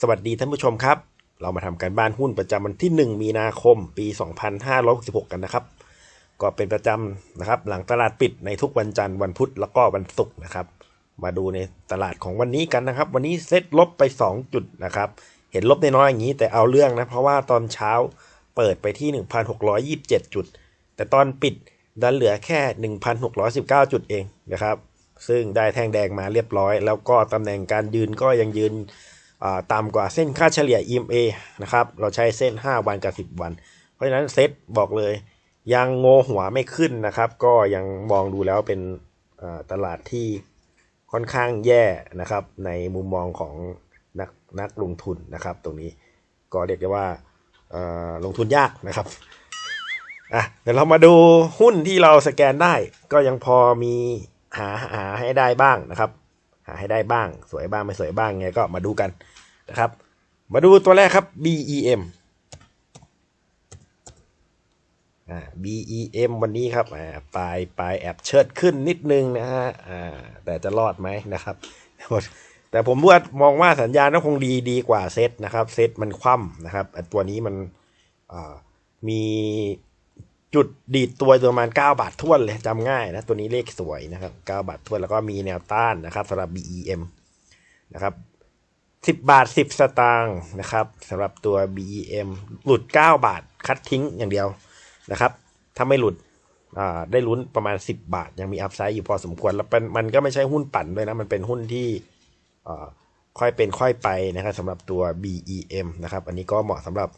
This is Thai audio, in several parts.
สวัสดีท่านผู้ชมครับ เรามาทำการบ้านหุ้นประจำวันที่ 1 มีนาคม ปี 2566 กันนะครับ ก็เป็นประจำนะครับ หลังตลาดปิดในทุกวันจันทร์วันพุธแล้วก็วันศุกร์นะครับ มาดูในตลาดของวันนี้กันนะครับ วันนี้เซ็ตลบไป 2 จุดนะครับ เห็นลบน้อยอย่างนี้แต่เอาเรื่องนะ เพราะว่าตอนเช้าเปิดไปที่ 1,627 จุด แต่ตอนปิดดันเหลือแค่ 1,619 จุดเองนะครับ ซึ่งได้แท่งแดงมาเรียบร้อย แล้วก็ตำแหน่งการยืนก็ยังยืน ต่ำกว่าเส้นค่าเฉลี่ย EMA นะครับเราใช้เส้น 5 วันกับ 10 วัน เพราะฉะนั้นเซตบอกเลย ยังโงหัวไม่ขึ้นนะครับ ก็ยังมองดูแล้วเป็นตลาดที่ค่อนข้างแย่นะครับ ในมุมมองของนักนักลงทุนนะครับ ตรงนี้ก็เรียกได้ว่าลงทุนยากนะครับอะเดี๋ยวเรามาดูหุ้นที่เราสแกนได้ ก็ยังพอมีหาหาให้ได้บ้างนะครับ หาให้ได้บ้าง สวยบ้างไม่สวยบ้างไงก็มาดูกันนะครับ มาดูตัวแรกครับ BEM อ่า BEM วันนี้ครับอ่าปลายปลายแอบเชิดขึ้นนิดนึงนะฮะอ่าแต่จะรอดไหมนะครับแต่ผมว่ามองว่าสัญญาณก็คงดีดีกว่าเซตนะครับ เซตมันคว่ำนะครับตัวนี้มันมี จุดดีดตัวประมาณ 9 บาทท้วนเลยจำง่ายนะ ตัวนี้เลขสวยนะครับ 9 บาทท้วนแล้วก็มีแนวต้านนะครับสำหรับ BEM นะครับ 10 บาท 10 สตางค์นะครับสำหรับตัว BEM หลุด 9 บาทคัดทิ้งอย่างเดียวนะครับ ถ้าไม่หลุดได้ลุ้นประมาณ 10 บาท ยังมีอัพไซด์อยู่พอสมควร แล้วเป็นมันก็ไม่ใช่หุ้นปั่นด้วยนะ มันเป็นหุ้นที่ค่อยเป็นค่อยไปนะครับสำหรับตัว BEM นะครับ อันนี้ก็เหมาะสำหรับ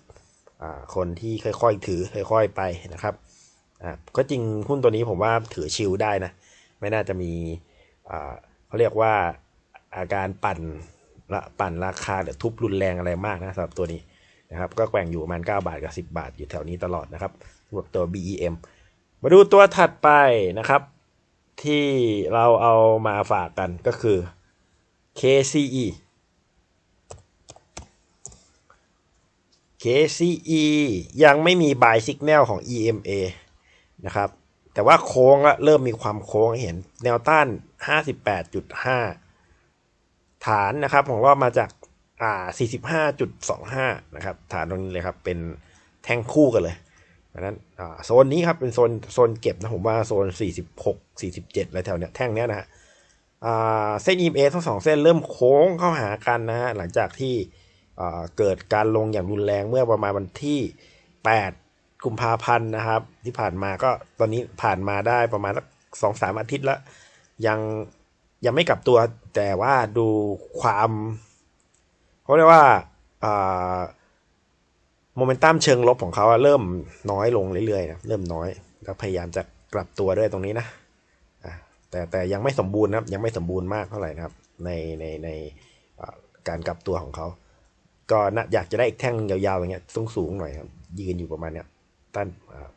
คนที่ค่อยๆถือค่อยๆไปนะครับก็จริงหุ้นตัวนี้ผมว่าถือชิลได้นะ ไม่น่าจะมีเขาเรียกว่าอาการปั่นละปั่นราคาหรือทุบรุนแรงอะไรมากนะสำหรับตัวนี้นะครับก็แกว่งอยู่ประมาณ 9 บาทกับ 10 บาทอยู่แถวนี้ตลอดนะครับสำหรับตัว BEM มาดูตัวถัดไปนะครับ ที่เราเอามาฝากกันก็คือ KCE KCE ยังไม่มี buy signal ของ EMA นะครับ แต่ว่าโค้งอะเริ่มมีความโค้งเห็นแนวต้าน 58.5 ฐานนะครับของเรามาจากอ่า45.25 นะครับ ฐานตรงนี้เลยครับ เป็นแท่งคู่กันเลยดังนั้นโซนนี้ครับ เป็นโซนโซนเก็บนะผมว่าโซน 46 47อะไรแถวเนี้ยแท่งเนี้ยนะฮะเส้น EMA ทั้งสองเส้นเริ่มโค้งเข้าหากันนะฮะหลังจากที่ เกิดการลงอย่างรุนแรงเมื่อประมาณวันที่ 8 กุมภาพันธ์นะครับ ที่ผ่านมาก็ตอนนี้ผ่านมาได้ประมาณสองสามอาทิตย์แล้วยังยังไม่กลับตัวแต่ว่าดูความเขาเรียกว่าโมเมนตัมเชิงลบของเขาเริ่มน้อยลงเรื่อยๆนะเริ่มน้อย แล้วพยายามจะกลับตัวด้วยตรงนี้นะแต่แต่ยังไม่สมบูรณ์นะครับยังไม่สมบูรณ์มากเท่าไหร่นะครับ ในในในการกลับตัวของเขา ก็นะอยากจะได้อีกแท่งยาวๆอย่างเงี้ยสูงสูงๆหน่อยครับยืนอยู่ประมาณเนี้ยต้าน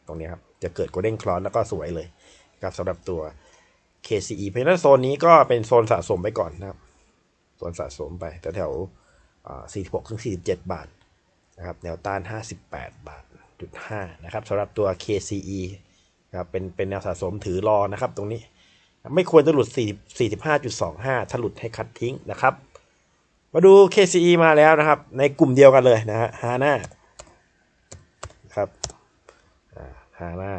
ตรงเนี้ยครับจะเกิดโกลเด้นคลอนแล้วก็สวยเลยครับสำหรับตัว KCE เพราะฉะนั้นโซนนี้ก็เป็นโซนสะสมไปก่อนนะครับโซนสะสมไปแถวแถวๆ46ถึง47 บาทนะครับแนวต้าน 58 บาทจุด5นะครับสำหรับตัว KCE ครับเป็นเป็นแนวสะสมถือรอนะครับตรงนี้ ไม่ควรจะหลุด 40 45.25 ถ้าหลุดให้คัดทิ้งนะครับ มาดู KCE มาแล้วนะครับ ในกลุ่มเดียวกันเลยนะฮะฮาน่าครับฮาน่า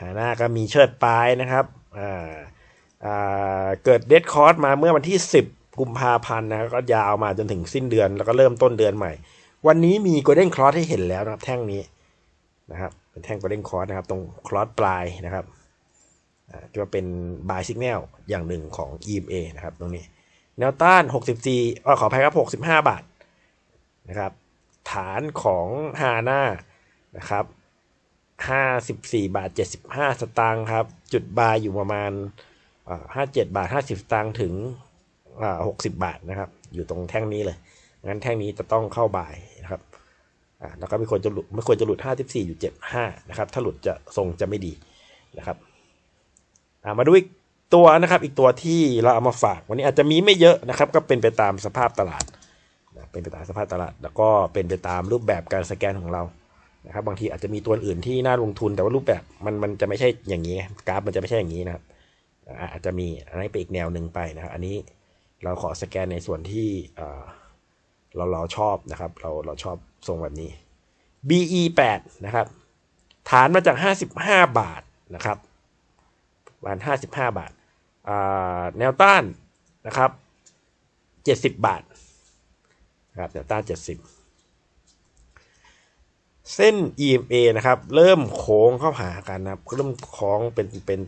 ฮาน่าก็มีเชิดปลายนะครับอ่าอ่าเกิดเดดคอร์สมาเมื่อวันที่ 10 กุมภาพันธ์นะครับก็ยาวมาจนถึงสิ้นเดือนแล้วก็เริ่มต้นเดือนใหม่ วันนี้มีโกลเด้นคลอสให้เห็นแล้วนะครับ แท่งนี้นะครับเป็นแท่งโกลเด้นคลอสนะครับ ตรงคลอสปลายนะครับอ่าที่ว่าเป็น buy signal อย่างหนึ่งของ EMA นะครับตรงนี้ แนวต้าน 64เออขออภัยครับ 65 บาทนะครับ ฐานของฮาน่านะครับ 54 บาท 75 สตางค์ครับ จุดบายอยู่ประมาณอ่า57 บาท 50 สตางค์ถึง 60 บาทนะครับ อยู่ตรงแท่งนี้เลย งั้นแท่งนี้จะต้องเข้าบายนะครับแล้วก็ไม่ควรจะหลุดไม่ควรจะหลุด 54 อยู่ 75 นะครับ ถ้าหลุดจะทรงจะไม่ดีนะครับ มาดูอีก ตัวนะครับ อีกตัวที่เราเอามาฝาก วันนี้อาจจะมีไม่เยอะนะครับ ก็เป็นไปตามสภาพตลาดเป็นไปตามสภาพตลาด แล้วก็เป็นไปตามรูปแบบการสแกนของเรานะครับ บางทีอาจจะมีตัวอื่นที่น่าลงทุนแต่ว่ารูปแบบมันมันจะไม่ใช่อย่างนี้กราฟมันจะไม่ใช่อย่างนี้นะครับอาจจะมีอันนี้ไปอีกแนวหนึ่งไปนะครับ อันนี้เราขอสแกนในส่วนที่เราเราชอบนะครับ เราเราชอบทรงแบบนี้ BE 8นะครับ ฐานมาจาก 55 บาทนะครับประมาณ55 บาทอ่า แนวต้านนะครับ 70 บาทนะครับแนวต้าน 70 เส้น EMA นะครับ เริ่มโค้งเข้าหากันนะครับ เริ่มโค้งเป็นเป็น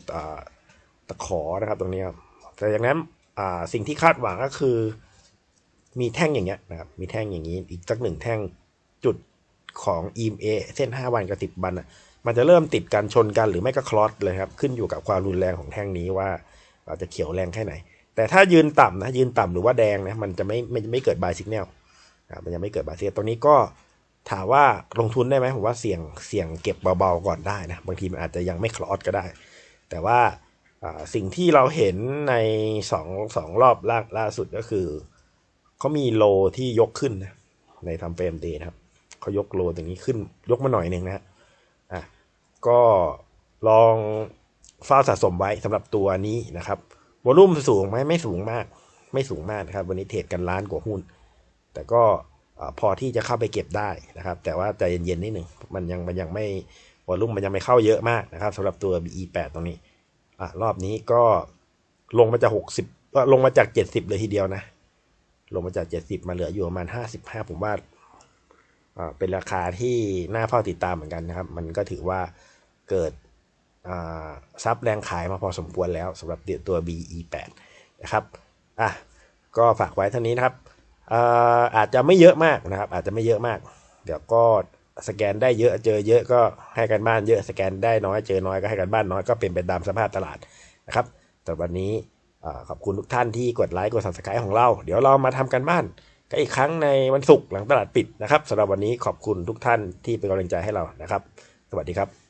ตะขอนะครับตรงนี้ครับแต่จากนั้นสิ่งที่คาดหวังก็คือมีแท่งอย่างเงี้ยนะครับ มีแท่งอย่างนี้อีกสักหนึ่งแท่งจุดของ EMA เส้น 5 วันกับ 10 วันอะมันจะเริ่มติดกันชนกันหรือไม่ก็คลอสเลยครับ ขึ้นอยู่กับความรุนแรงของแท่งนี้ว่า เราจะเขียวแรงแค่ไหน แต่ถ้ายืนต่ำนะยืนต่ำหรือว่าแดงนะมันจะไม่ไม่ไม่เกิดบายสิกแนลมันจะไม่เกิดบายสิกตรงนี้ก็ถามว่าลงทุนได้ไหมผมว่าเสี่ยงเสี่ยงเก็บเบาๆก่อนได้นะบางทีมันอาจจะยังไม่คลอสก็ได้ แต่ว่าสิ่งที่เราเห็นในสองสองรอบล่าล่าสุดก็คือเขามีโลที่ยกขึ้นนะในทำเฟรมเดย์นะครับเขายกโลตรงนี้ขึ้นยกมาหน่อยหนึ่งนะฮะอะก็ลอง เฝ้าสะสมไว้สำหรับตัวนี้นะครับวอลุ่มสูงไหมไม่สูงมาก ไม่สูงมากนะครับ วันนี้เทรดกันล้านกว่าหุ้น แต่ก็พอที่จะเข้าไปเก็บได้นะครับ แต่ว่าใจเย็นๆนิดหนึ่งมันยังมันยังไม่วอลุ่มมันยังไม่เข้าเยอะมากนะครับสำหรับตัว BE8 ตรงนี้อะรอบนี้ก็ลงมาจาก 60ก็ลงมาจาก 70 เลยทีเดียวนะ ลงมาจาก 70 มาเหลืออยู่ประมาณ 55 ผมว่าอ่าเป็นราคาที่น่าเฝ้าติดตามเหมือนกันนะครับ มันก็ถือว่าเกิด ซับแรงขายมาพอสมควรแล้วสำหรับตัว BE8 นะครับอะก็ฝากไว้เท่านี้นะครับอาอาจจะไม่เยอะมากนะครับ อาจจะไม่เยอะมาก เดี๋ยวก็สแกนได้เยอะเจอเยอะก็ให้กันบ้านเยอะสแกนได้น้อยเจอน้อยก็ให้กันบ้านน้อยก็เป็นไปตามสภาพตลาดนะครับแต่วันนี้ขอบคุณทุกท่านที่กดไลค์กด subscribe ของเรา เดี๋ยวเรามาทำกันบ้านก็อีกครั้งในวันศุกร์หลังตลาดปิดนะครับสำหรับวันนี้ขอบคุณทุกท่านที่เป็นกำลังใจให้เรานะครับ สวัสดีครับ